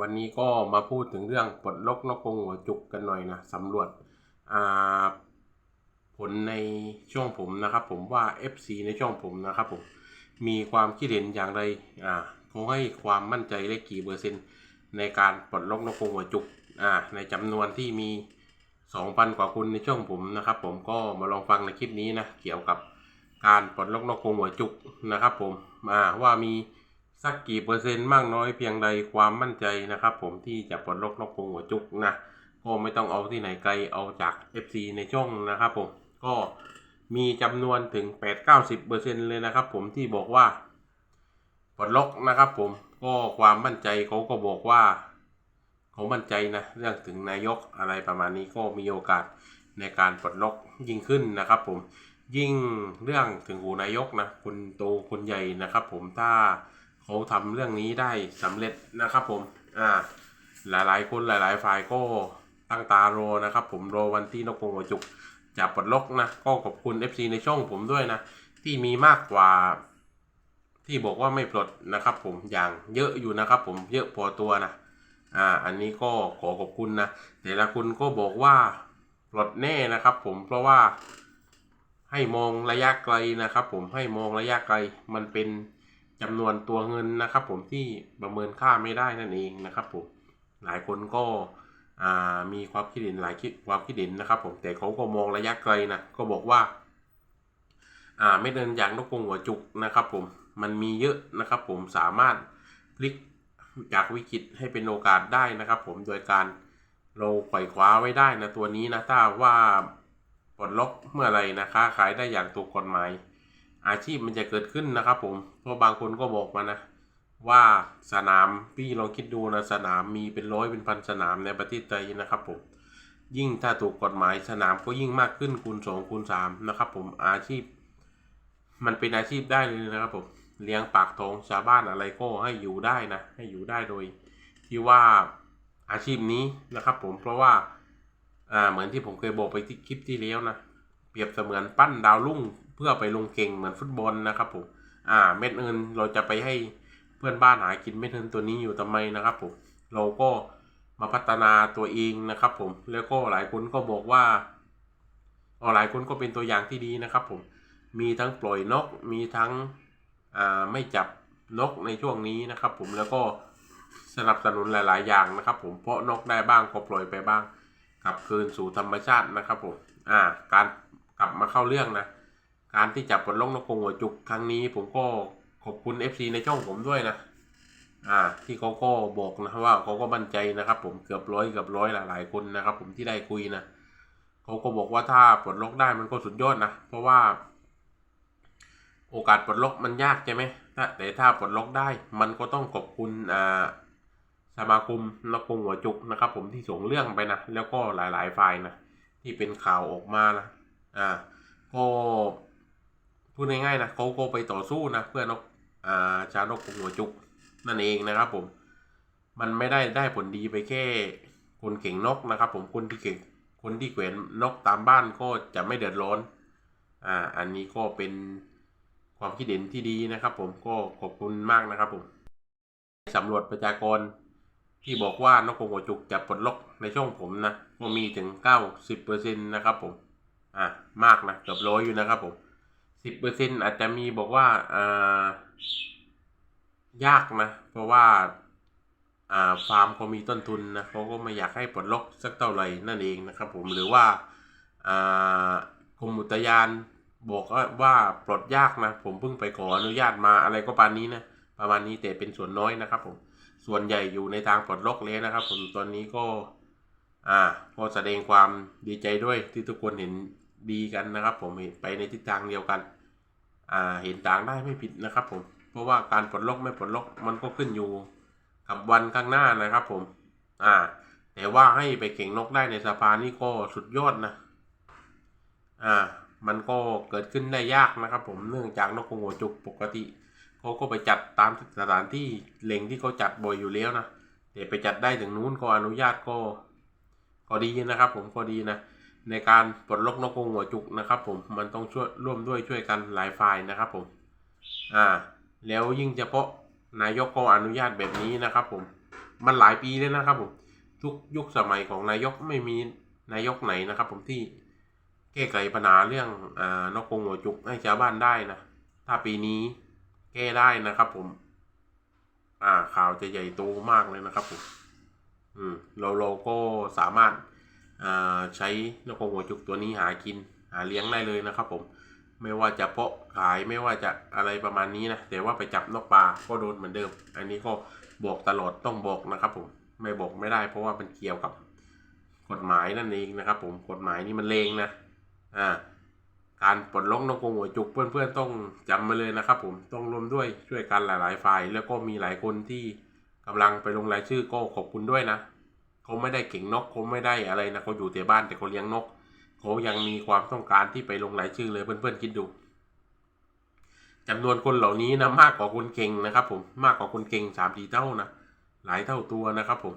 วันนี้ก็มาพูดถึงเรื่องปลดล็อกนกกงหัวจุกกันหน่อยนะสำรวจผลในช่วงผมนะครับ ผมว่า FC ในช่วงผมนะครับผมมีความคิดเห็นอย่างไรอ่าเขาให้ความมั่นใจเลขกี่เปอร์เซ็นต์ในการปลดล็อกนกกงหัวจุกอ่าในจำนวนที่มี 2,000 กว่าคนในช่วงผมนะครับ ผมก็มาลองฟังในคลิปนี้นะเกี่ยวกับการปลดล็อกนกกงหัวจุกนะครับ ผมอ่าว่ามี สักกี่เปอร์เซ็นต์มากน้อยเพียงใดความมั่นใจนะครับ ผมที่จะปลดล็อกนกกรงหัวจุกนะก็ไม่ต้องเอาที่ไหนไกลเอาจาก FC ในช่องนะครับผมก็มีจำนวนถึง 8-90%เปอร์เซ็นต์เลยนะครับผมที่บอกว่าปลดล็อกนะครับผมก็ความมั่นใจเขาก็บอกว่าเขามั่นใจนะเรื่องถึงนายกอะไรประมาณนี้ก็มีโอกาสในการปลดล็อกยิ่งขึ้นนะครับ ผมยิ่งเรื่องถึงหูนายกนะคุณโตคุณใหญ่นะครับ ผมถ้า เขาทำเรื่องนี้ได้สำเร็จนะครับผมอ่าหลายๆ คนหลายๆ ฝ่ายก็ตั้งตารอนะครับ ผมรอวันที่นกกงหัวจุกจะปลดล็อกนะก็ขอบคุณ FC ในช่องผมด้วยนะ ที่มีมากกว่าที่บอกว่าไม่ปลดนะครับ ผมอย่างเยอะอยู่นะครับ ผมเยอะพอตัวนะอ่าอันนี้ก็ขอขอบคุณนะแต่ละคุณก็บอกว่าปลดแน่นะครับ ผมเพราะว่าให้มองระยะไกลนะครับ ผมให้มองระยะไกลมันเป็น จำนวนตัวเงินนะครับ ผมที่ประเมินค่าไม่ได้นั่นเองนะครับผมหลายคนก็มีความคิดเห็นหลายคิดความคิดเห็นนะครับ ผมแต่เขาก็มองระยะไกลนะก็บอกว่าไม่เดินอย่างนกกรงหัวจุกนะครับ ผมมันมีเยอะนะครับ ผมสามารถพลิกจากวิกฤตให้เป็นโอกาสได้นะครับ ผมโดยการเราปล่อยคว้าไว้ได้นะตัวนี้นะถ้าว่าปลดล็อกเมื่อไรนะค้าขายได้อย่างถูกกฎหมาย อาชีพมันจะเกิดขึ้นนะครับผม เพราะบางคนก็บอกมานะ ว่าสนามพี่ลองคิดดูนะสนามมีเป็นร้อยเป็นพันสนามในประเทศไทยนะครับผม ยิ่งถ้าถูกกฎหมายสนามก็ยิ่งมากขึ้นคูณสองคูณสามนะครับผมอาชีพ มันเป็นอาชีพได้เลยนะครับผมเลี้ยงปากท้องชาวบ้านอะไรก็ให้อยู่ได้นะ ให้อยู่ได้โดย ที่ว่าอาชีพนี้นะครับผมเพราะว่าอ่าเหมือนที่ผมเคยบอกไปที่คลิปที่แล้วนะเปรียบเสมือนปั้นดาวรุ่ง เพื่อไปลงเก่งเหมือนฟุตบอลนะครับผมอ่าเม็ดเงินเราจะไปให้เพื่อนบ้านหากินเม็ดเงินตัวนี้อยู่ทำไมนะครับผมเราก็มาพัฒนาตัวเองนะครับผมแล้วก็หลายคนก็บอกว่าออหลายคนก็เป็นตัวอย่างที่ดีนะครับผมมีทั้งปล่อยนกมีทั้งอ่าไม่จับนกในช่วงนี้นะครับผมแล้วก็สนับสนุนหลาย ๆ อย่างนะครับ ผมเพราะนกได้บ้างก็ปล่อยไปบ้าง กลับคืนสู่ธรรมชาตินะครับผมอ่าการกลับมาเข้าเรื่องนะ การที่จับปลดล็อกนกกงหัวจุกครั้งนี้ ผมก็ขอบคุณ FC ในช่องผมด้วยนะ อ่า ที่เขาก็บอกนะว่าเขาก็มั่นใจนะครับ ผมเกือบร้อยเกือบร้อยหลายๆคนนะครับ ผมที่ได้คุยนะเขาก็บอกว่าถ้าปลดล็อกได้มันก็สุดยอดนะ เพราะว่า โอกาสปลดล็อกมันยากใช่ไหมแต่ถ้าปลดล็อกได้มันก็ต้องขอบคุณอ่าสมาคมนกกงหัวจุกนะครับ ผมที่ส่งเรื่องไปนะแล้วก็หลายๆฝ่ายนะที่เป็นข่าวออกมานะอ่าก็ พูดง่ายๆนะเขาก็ไปต่อสู้นะเพื่อนกอ่าชานกกรงหัวจุกนั่นเองนะครับผม มันไม่ได้ได้ผลดีไปแค่คนเก่งนกนะครับ ผมคนที่เก่งคนที่แขวนนกตามบ้านก็จะไม่เดือดร้อน อ่า อันนี้ก็เป็นความคิดเห็นที่ดีนะครับ ผมก็ขอบคุณมากนะครับผมสำรวจประชากรที่บอกว่านกกรงหัวจุกจะปลดล็อกในช่องผมนะก็มีถึงเก้าสิบเปอร์เซ็นต์นะครับผม อ่ามากนะเกือบร้อยอยู่นะครับผม สิบเปอร์เซ็นอาจจะมีบอกว่าอ่ายากนะ เพราะว่าอ่าฟาร์มเขามีต้นทุนนะเขาก็ไม่อยากให้ปลดล็อกสักเท่าไหร่นั่นเองนะครับผมหรือว่าอ่ากรมอุทยานบอกว่าปลดยากนะ ผมเพิ่งไปขออนุญาตมาอะไรก็ปานนี้นะประมาณนี้แต่เป็นส่วนน้อยนะครับผมส่วนใหญ่อยู่ในทางปลดล็อกเลยนะครับ ผมตอนนี้ก็ อ่าก็แสดงความดีใจด้วยที่ทุกคนเห็นดีกันนะครับ ผมไปในทิศทางเดียวกัน เห็นต่างได้ไม่ผิดนะครับผม เพราะว่าการปลดล็อกไม่ปลดล็อกมันก็ขึ้นอยู่กับวันข้างหน้านะครับผม อ่า แต่ว่าให้ไปเก่งนกได้ในสภานี่ก็สุดยอดนะ อ่า มันก็เกิดขึ้นได้ยากนะครับผม เนื่องจากนกกงหัวจุกปกติเขาก็ไปจัดตามสถานที่เล็งที่เขาจัดบ่อยอยู่แล้วนะแต่ไปจัดได้ถึงนู้นก็อนุญาตก็ ก็ดีนะครับผมก็ดีนะ ในการปลดล็อกนกกงหัวจุกนะครับ ผมมันต้องช่วยร่วมด้วยช่วยกันหลายฝ่ายนะครับผมอ่า แล้วยิ่งเฉพาะนายกก็อนุญาตแบบนี้นะครับ ผมมันหลายปีแล้วนะครับผมทุกยุคสมัยของนายกไม่มีนายกไหนนะครับ ผมที่แก้ไขปัญหาเรื่องอานกกงหัวจุกให้ชาวบ้านได้นะถ้าปีนี้แก้ได้นะครับ ผม อ่าข่าวจะใหญ่โตมากเลยนะครับผมอืมเราเราก็สามารถ ใช้นกกรงหัวจุกตัวนี้หากินหาเลี้ยงได้เลยนะครับ ผมไม่ว่าจะเพาะขายไม่ว่าจะอะไรประมาณนี้นะแต่ว่าไปจับนกปลาก็โดนเหมือนเดิม อันนี้ก็บอกตลอดต้องบอกนะครับ ผมไม่บอกไม่ได้ เพราะว่ามันเกี่ยวกับกฎหมายนั่นเองนะครับ ผมกฎหมายนี่มันเลงนะอ่าการปลดล็อกนกกรงหัวจุกเพื่อนๆต้องจำมาเลยนะครับ ผมต้องรวมด้วยช่วยกันหลายๆฝ่ายแล้วก็มีหลายคนที่กำลังไปลงรายชื่อก็ขอบคุณด้วยนะ เขาไม่ได้เก่งนกเขาไม่ได้อะไรนะเขาอยู่แต่บ้านแต่เขาเลี้ยงนกเขายังมีความต้องการที่ไปลงรายชื่อเลยเพื่อนๆคิดดูจำนวนคนเหล่านี้นะมากกว่าคนเก่งนะครับ ผมมากกว่าคนเก่งสามสี่เท่านะหลายเท่าตัวนะครับ ผม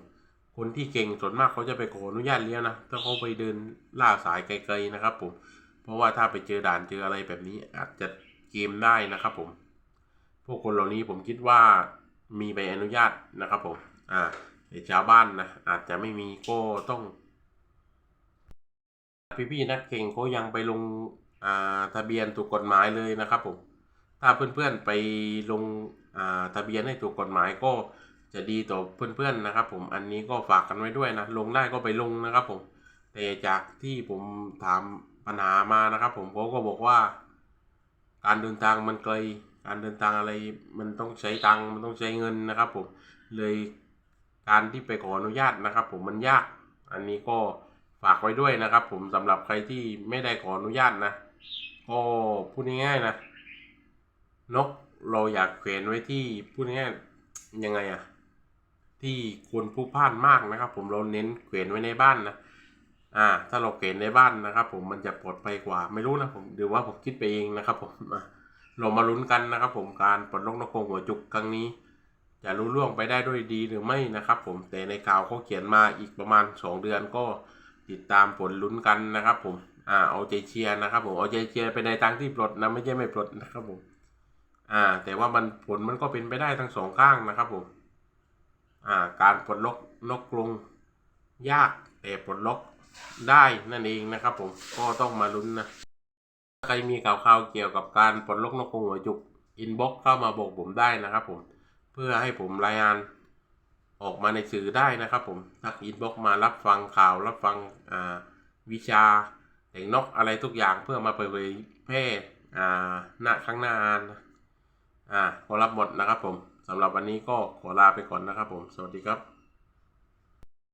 คนที่เก่งส่วนมากเขาจะไปขออนุญาตเลี้ยงนะถ้าเขาไปเดินล่าสายไกลๆนะครับ ผม เพราะว่าถ้าไปเจอด่านเจออะไรแบบนี้ อาจจะเกมได้นะครับ ผม พวกคนเหล่านี้ผมคิดว่ามีใบอนุญาตนะครับ ผม อ่า แต่ชาวบ้านนะอาจจะไม่มีก็ต้องพี่ๆนักเก่งเขายังไปลงอ่าทะเบียนถูกกฎหมายเลยนะครับผมถ้าเพื่อนๆไปลงอ่าทะเบียนให้ถูกกฎหมายก็จะดีต่อเพื่อนๆนะครับ ผมอันนี้ก็ฝากกันไว้ด้วยนะลงได้ก็ไปลงนะครับ ผม แต่จากที่ผมถามปัญหามานะครับ ผมเขาก็บอกว่า การเดินทางมันไกลการเดินทางอะไรมันต้องใช้ตังค์มันต้องใช้เงินนะครับ ผมเลย การที่ไปขออนุญาตนะครับ ผมมันยาก อันนี้ก็ฝากไว้ด้วยนะครับ ผมสำหรับใครที่ไม่ได้ขออนุญาตนะก็พูดง่ายๆนะนกเราอยากเขวนไว้ที่พูดง่ายๆยังไงอะที่ควรผู้พ่านมากนะครับ ผมเราเน้นเขวนไว้ในบ้านนะอ่า ถ้าเราเขวนในบ้านนะครับ ผมมันจะปลอดภัยกว่าไม่รู้นะผมหรือว่าผมคิดไปเองนะครับ ผมเรามาลุ้นกันนะครับ ผมการปลดล็อกนกกงหัวจุกครั้งนี้ จะรู้ล่วงไปได้ด้วยดีหรือไม่นะครับ ผมแต่ในข่าวเขาเขียนมาอีกประมาณสองเดือนก็ติดตามผลลุ้นกันนะครับ ผมอ่าเอาใจเชียร์นะครับ ผมเอาใจเชียร์ไปในทางที่ปลดนะไม่ใช่ไม่ปลดนะครับผมอ่า แต่ว่ามันผลมันก็เป็นไปได้ทั้งสองข้างนะครับผมอ่า การปลดล็อกนกกรงยากแต่ปลดล็อกได้นั่นเองนะครับ ผมก็ต้องมาลุ้นนะใครมีข่าวๆเกี่ยวกับการปลดล็อกนกกรงหัวจุกอินบ็อกเข้ามาบอกผมได้นะครับ ผม พื่อให้ผมรายงานออกมาในสื่อได้นะครับผมทักอินบ็อกมารับฟังข่าวรับฟังวิชาแต่งนกอะไรทุกอย่างเพื่อมาเผยแพร่หน้าข้างหน้านอ่าขอรับหมดนะครับผมสำหรับวันนี้ก็ขอลาไปก่อนนะครับผม สวัสดีครับ